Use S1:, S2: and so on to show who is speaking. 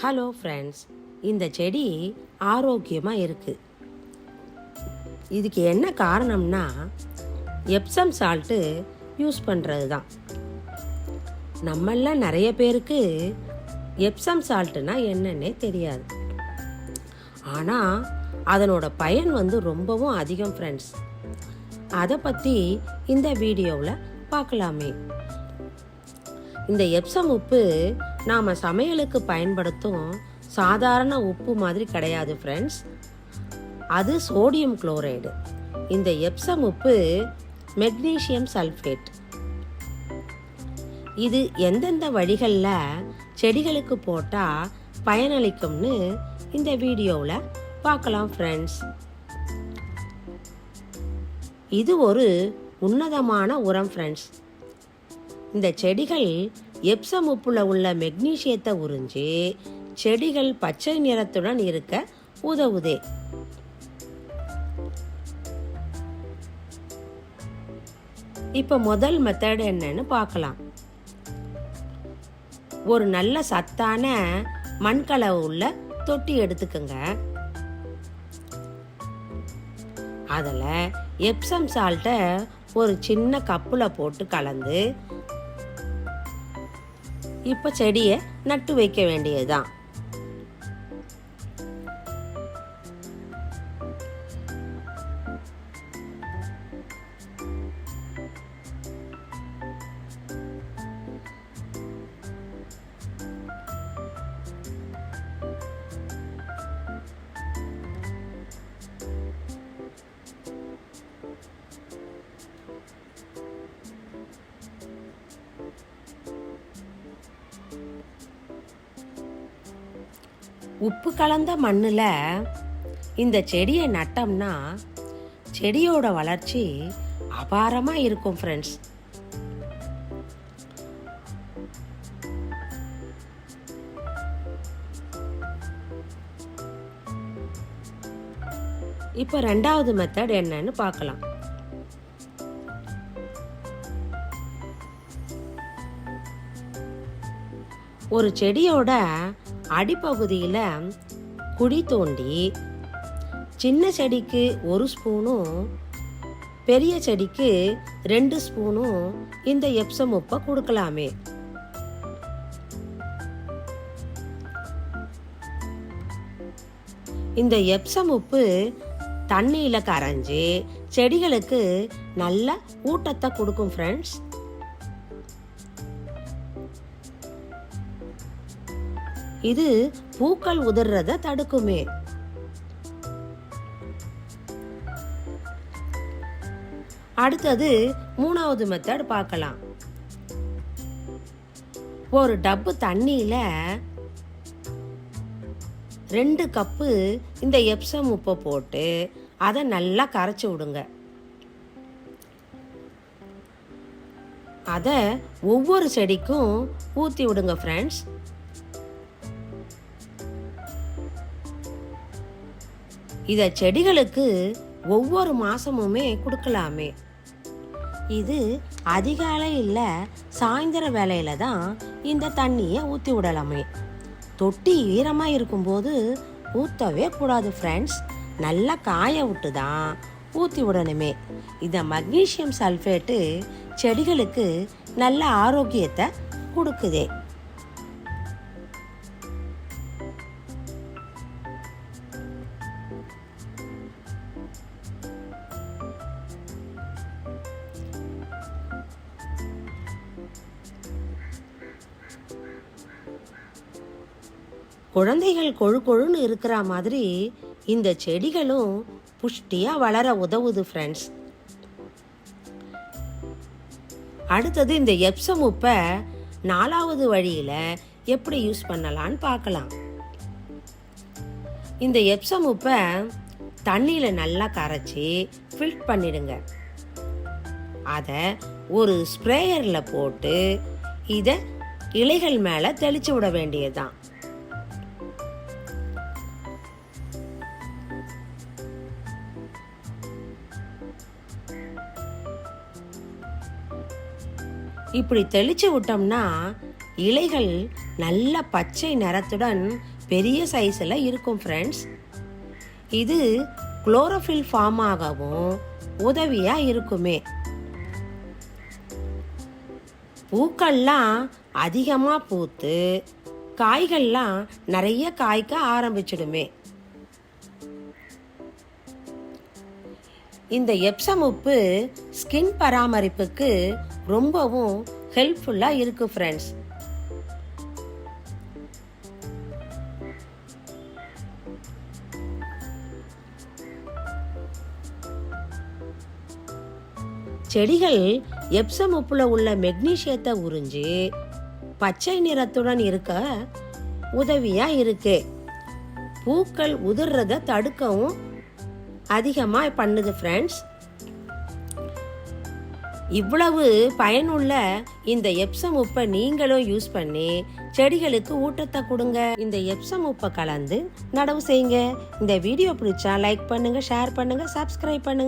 S1: Hello friends இந்த செடி ஆரோக்கியமாக இருக்குது இதுக்கு என்ன காரணம்னா எப்சம் சால்ட்டு யூஸ் பண்ணுறது தான் நம்மள நிறைய பேருக்கு எப்சம் சால்ட்டுனா என்னன்னே தெரியாது. ஆனால் அதனோட பயன் வந்து ரொம்பவும் அதிகம் ஃப்ரெண்ட்ஸ் அதை பற்றி இந்த வீடியோவில் பார்க்கலாமே. இந்த எப்சம் உப்பு நாம் சமையலுக்கு பயன்படுத்தும் சாதாரண உப்பு மாதிரி கிடையாது ஃப்ரெண்ட்ஸ் அது சோடியம் குளோரைடு இந்த எப்சம் உப்பு மெக்னீசியம் சல்ஃபேட் இது எந்தெந்த வழிகளில் செடிகளுக்கு போட்டால் பயனளிக்கும்னு இந்த வீடியோவில் பார்க்கலாம் ஃப்ரெண்ட்ஸ் இது ஒரு உன்னதமான உரம் ஃப்ரெண்ட்ஸ் இந்த செடிகள் எப்சம் உப்புல உள்ள மெக்னீசியத்தை உறிஞ்சி செடிகள் பச்சை நிறத்துடன் இருக்க உதவுதே. இப்போ முதல் மெத்தட் என்னன்னு பார்க்கலாம். ஒரு நல்ல சத்தான மண்கலவை உள்ள தொட்டி எடுத்துக்கோங்க. அதில் எப்சம் சால்ட்டை ஒரு சின்ன கப்பில் போட்டு கலந்து இப்போ செடியை நட்டு வைக்க வேண்டியதுதான். உப்பு கலந்த மண்ணில் இந்த செடியை நட்டோம்னா செடியோட வளர்ச்சி அபாரமாக இருக்கும் ஃப்ரெண்ட்ஸ் இப்போ ரெண்டாவது மெத்தட் என்னன்னு பார்க்கலாம். ஒரு செடியோட அடிப்பகுதியில் குழி தோண்டி சின்ன செடிக்கு ஒரு ஸ்பூனும் பெரிய செடிக்கு ரெண்டு ஸ்பூனும் இந்த எப்சம் உப்பை கொடுக்கலாமே. இந்த எப்சம் உப்பு தண்ணியில் கரைஞ்சி செடிகளுக்கு நல்ல ஊட்டத்தை கொடுக்கும் ஃப்ரெண்ட்ஸ் இது பூக்கள் உதிர்றத தடுக்குமே. அடுத்தது மூணாவது மெத்தட் பார்க்கலாம். ஒரு டப்பு தண்ணியில ரெண்டு கப்பு இந்த எப்சம் உப்பை போட்டு அதை நல்லா கரைச்சி விடுங்க. அதை ஒவ்வொரு செடிக்கும் ஊற்றி விடுங்க ஃப்ரெண்ட்ஸ் இதை செடிகளுக்கு ஒவ்வொரு மாசமுமே கொடுக்கலாமே. இது அதிகாலை இல்லை சாயந்தர வேலையில தான் இந்த தண்ணியை ஊற்றி விடலாமே. தொட்டி ஈரமாக இருக்கும்போது ஊற்றவே கூடாது ஃப்ரெண்ட்ஸ் நல்லா காய விட்டு தான் ஊற்றி விடணுமே. இந்த மக்னீசியம் சல்ஃபேட்டு செடிகளுக்கு நல்ல ஆரோக்கியத்தை கொடுக்குதே. குழந்தைகள் கொழு கொழுன்னு இருக்கிற மாதிரி இந்த செடிகளும் புஷ்டியாக வளர உதவுது ஃப்ரெண்ட்ஸ் அடுத்தது இந்த எப்சம் உப்பை நாலாவது வழியில் எப்படி யூஸ் பண்ணலான்னு பார்க்கலாம். இந்த எப்சம் உப்பை தண்ணியில் நல்லா கரைச்சி ஃபில்ட் பண்ணிடுங்க. அதை ஒரு ஸ்ப்ரேயரில் போட்டு இதை இலைகள் மேலே தெளிச்சு விட வேண்டியதுதான். இப்படி தெளிச்சு விட்டோம்னா இலைகள் நல்ல பச்சை நிறத்துடன் பெரிய சைஸில் இருக்கும் ஃப்ரெண்ட்ஸ் இது குளோரோஃபில் ஃபார்ம் ஆகவும் உதவியாக இருக்குமே. பூக்கள்லாம் அதிகமாக பூத்து காய்கள்லாம் நிறைய காய்க்க ஆரம்பிச்சிடுமே. இந்த எப்சம் உப்பு ஸ்கின் பராமரிப்புக்கு ரொம்பவும் ஹெல்ப்ஃபுல்லாக இருக்கு ஃப்ரெண்ட்ஸ் செடிகள் எப்சம் உப்புல உள்ள மெக்னீசியத்தை உறிஞ்சி பச்சை நிறத்துடன் இருக்க உதவியா இருக்கு. பூக்கள் உதிர்றத தடுக்கவும் அதிகமாக பண்ணுது ஃப்ரெண்ட்ஸ் இவ்வளவு பயனுள்ள இந்த எப்சம் உப்பை நீங்களும் யூஸ் பண்ணி செடிகளுக்கு ஊட்டத்தை கொடுங்க. இந்த எப்சம் உப்பை கலந்து நடவு செய்யுங்க. இந்த வீடியோ பிடிச்சா லைக் பண்ணுங்க ஷேர் பண்ணுங்க சப்ஸ்கிரைப் பண்ணுங்க.